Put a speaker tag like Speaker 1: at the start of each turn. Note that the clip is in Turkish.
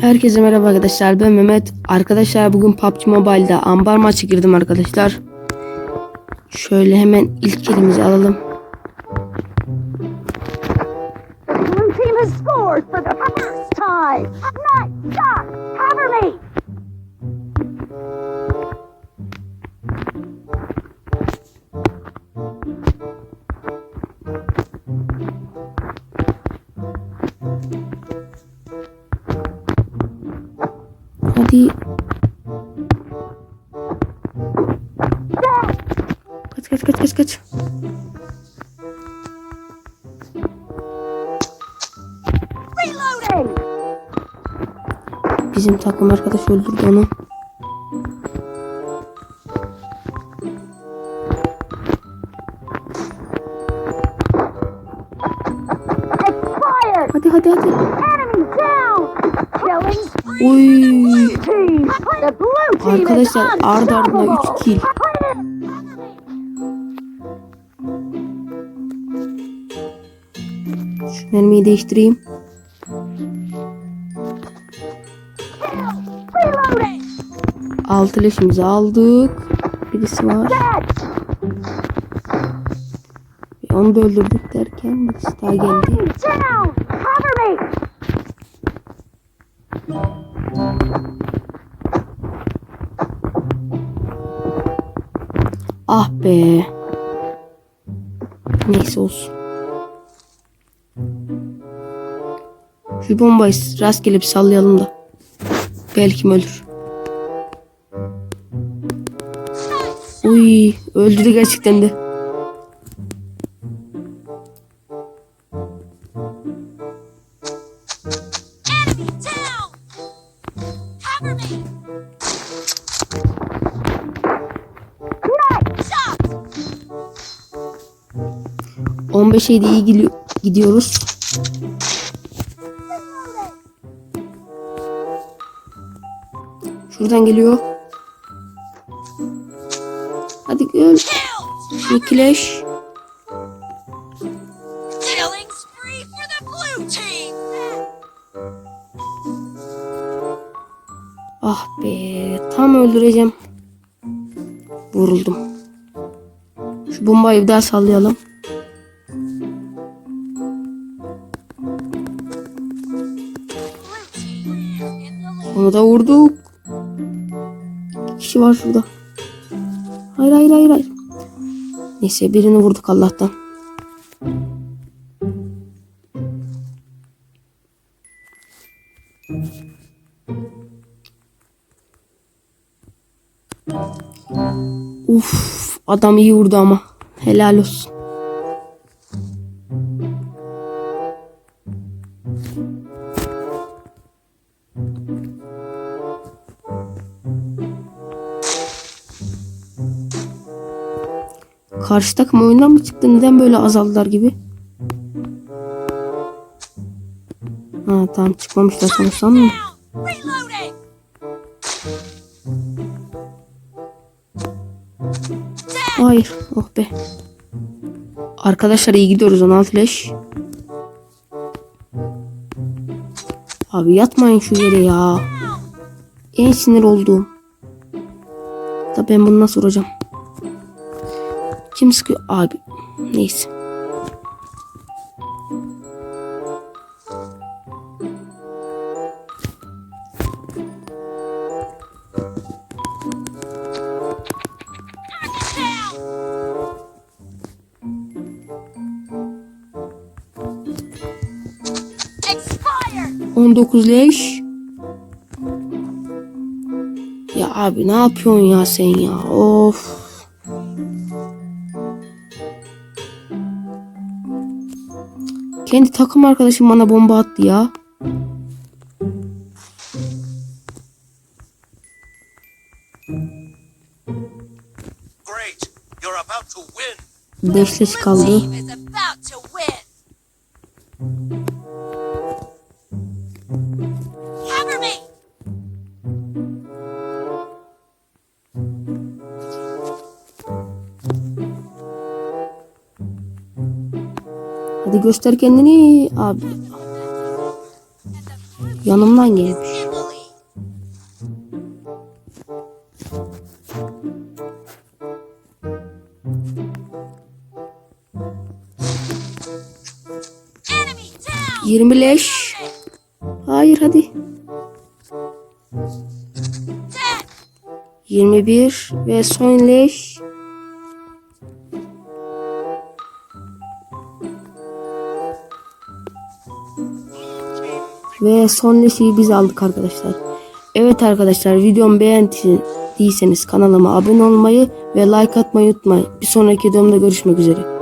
Speaker 1: Herkese merhaba arkadaşlar ben Mehmet. Arkadaşlar bugün PUBG Mobile'da ambar maçı girdim arkadaşlar. Şöyle hemen ilk elimizi alalım.
Speaker 2: Blue team has scored for the first time.
Speaker 1: Hadi. Kaç kaç kaç kaç kaç. Bizim takım arkadaş öldürdü onu. Hadi hadi hadi. Oy. Arkadaşlar
Speaker 2: is
Speaker 1: ardı ardına
Speaker 2: unstoppable.
Speaker 1: 3 kill. Şu mermiyi değiştireyim. Altı leşimizi aldık. Birisi var. Onu da öldürdük derken birisi daha geldi. Ah be. Neyse olsun. Şu bombayı rastgele bir sallayalım da. Belki ölür. Uy öldü gerçekten de. 15'e de iyi gidi- gidiyoruz. Şuradan geliyor. Hadi gel. Nikileş. Ah be. Tam öldüreceğim. Vuruldum. Şu bombayı bir daha sallayalım. Da vurduk. Kişi var şurada. Hayır hayır hayır hayır. Neyse birini vurduk Allah'tan. Uf, adam iyi vurdu ama. Helal olsun. Karşı takım oyundan mı çıktı? Neden böyle azaldılar gibi? Ha tamam çıkmamışlar sanırsam mı? Hayır. Oh be. Arkadaşlar iyi gidiyoruz 16 leş. Abi yatmayın şu yere ya. En sinir olduğum. Da ben bunu nasıl vuracağım? Kim sıkıyor? Abi. Neyse.
Speaker 2: Expired.
Speaker 1: 19 leş. Ya abi ne yapıyorsun ya sen ya? Of. Kendi takım arkadaşım bana bomba attı ya.
Speaker 3: Great. You're about to win.
Speaker 1: 5 leş kaldı. Hadi göster kendini abi. Yanımdan gelmiş. 20 leş. Hayır hadi.
Speaker 2: Dead!
Speaker 1: 21 ve son leş. Ve son leşi biz aldık arkadaşlar. Evet arkadaşlar videomu beğendiyseniz kanalıma abone olmayı ve like atmayı unutmayın. Bir sonraki videomda görüşmek üzere.